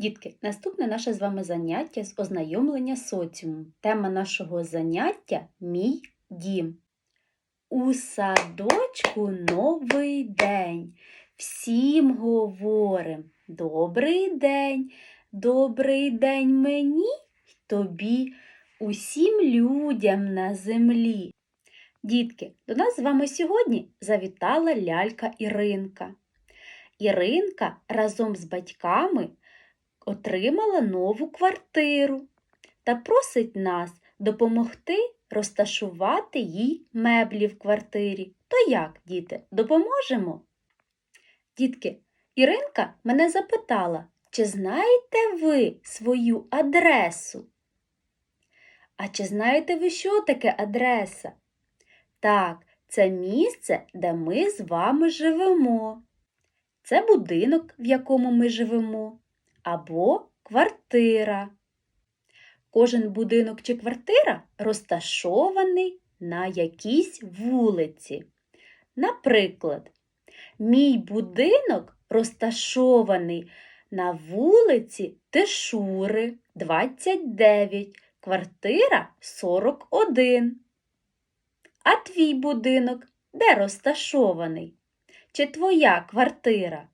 Дітки, наступне наше з вами заняття з ознайомлення з соціумом. Тема нашого заняття Мій дім. У садочку новий день. Всім говорим Добрий день, добрий день мені й тобі, усім людям на землі. Дітки, до нас з вами сьогодні завітала лялька Іринка. Іринка разом з батьками отримала нову квартиру та просить нас допомогти розташувати їй меблі в квартирі. То як, діти, допоможемо? Дітки, Іринка мене запитала, чи знаєте ви свою адресу? А чи знаєте ви, що таке адреса? Так, це місце, де ми з вами живемо. Це будинок, в якому ми живемо, або квартира. Кожен будинок чи квартира розташований на якійсь вулиці. Наприклад, мій будинок розташований на вулиці Тишури 29, квартира 41. А твій будинок де розташований? Чи твоя квартира?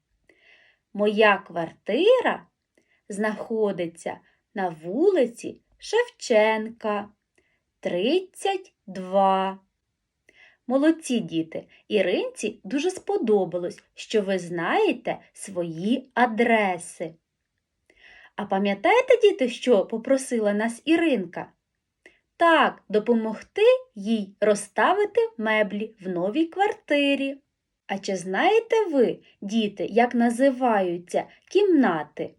Моя квартира знаходиться на вулиці Шевченка 32. Молодці діти, Іринці дуже сподобалось, що ви знаєте свої адреси. А пам'ятаєте, діти, що попросила нас Іринка? Так, допомогти їй розставити меблі в новій квартирі. А чи знаєте ви, діти, як називаються кімнати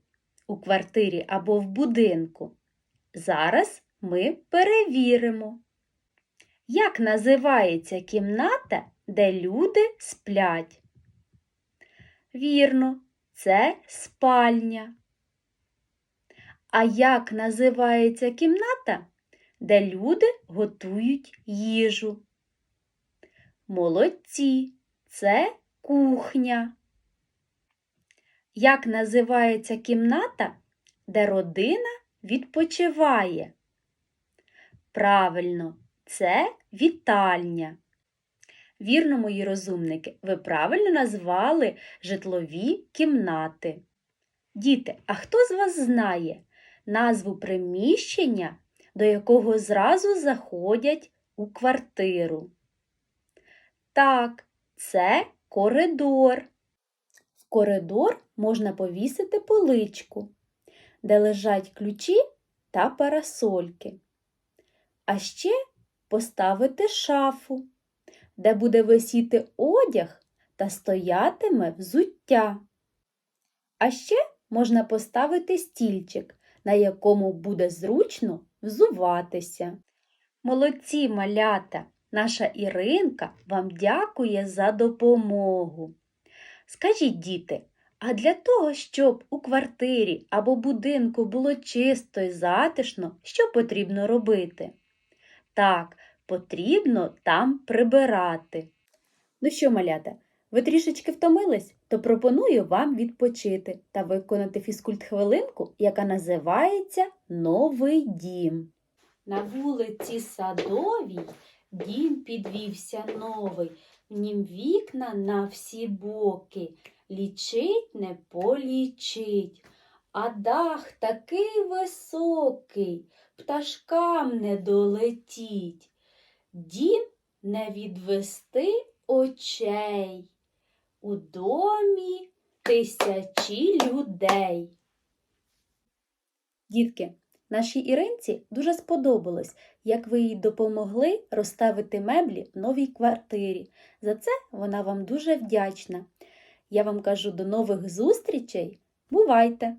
у квартирі або в будинку? Зараз ми перевіримо. Як називається кімната, де люди сплять? Вірно, це спальня. А як називається кімната, де люди готують їжу? Молодці, це кухня. Як називається кімната, де родина відпочиває? Правильно, це вітальня. Вірно, мої розумники, ви правильно назвали житлові кімнати. Діти, а хто з вас знає назву приміщення, до якого зразу заходять у квартиру? Так, це коридор. Коридор можна повісити поличку, де лежать ключі та парасольки. А ще поставити шафу, де буде висіти одяг та стоятиме взуття. А ще можна поставити стільчик, на якому буде зручно взуватися. Молодці малята! Наша Іринка вам дякує за допомогу. Скажіть, діти, а для того, щоб у квартирі або будинку було чисто і затишно, що потрібно робити? Так, потрібно там прибирати. Ну що, малята, ви трішечки втомились, то пропоную вам відпочити та виконати фізкульт-хвилинку, яка називається Новий дім. На вулиці Садовій дім підвівся новий, в нім вікна на всі боки, лічить не полічить, а дах такий високий, пташкам не долетіть, дім не відвести очей. У домі тисячі людей. Дітки, нашій Іринці дуже сподобалось, як ви їй допомогли розставити меблі в новій квартирі. За це вона вам дуже вдячна. Я вам кажу до нових зустрічей. Бувайте!